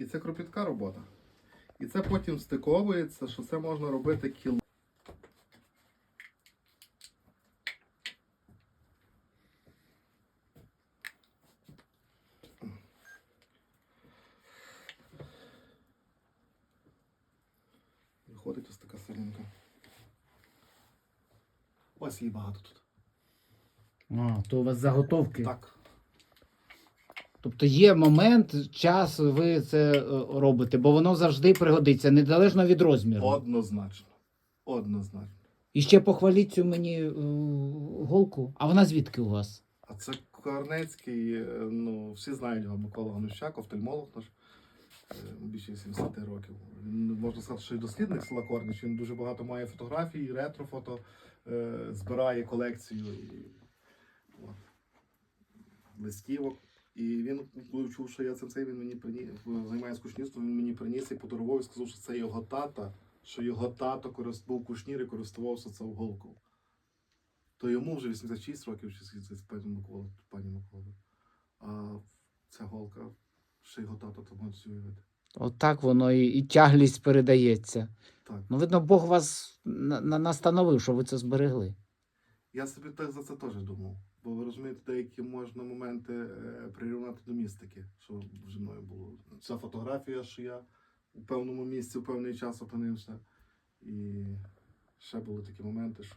І це кропітка робота. І це потім стиковується, що це можна робити кіл. Виходить ось така сирінка. Ось її багато тут. А, то у вас заготовки. Так. Тобто є момент, час, ви це е, робите, бо воно завжди пригодиться, незалежно від розміру. Однозначно. Однозначно. І ще похваліть цю мені е, голку. А вона звідки у вас? А це Корнецький, е, ну, всі знають його Микола Ганущак, офтальмолог наш, більше 70 років. Він, можна сказати, що і дослідник села Корнич. Він дуже багато має фотографій, ретрофото, збирає колекцію і, от, листівок. І він, коли чув, що я цим цей, він мені приніс, займається кушнірством, він мені приніс і подарував і сказав, що це його тата, що його тато корист- був кушнір і користувався цим голкою. То йому вже 86 років, чи це пані Микола, пані Микола. А ця голка, ще його тато то може уявити. Отак воно і, і тяглість передається. Так. Ну, видно, Бог вас на, на, настановив, що ви це зберегли. Я собі так за це теж думав. Бо ви розумієте, деякі можна моменти е, прирівняти до містики, що вже мною було. Ця фотографія, що я у певному місці у певний час опинився. І ще були такі моменти, що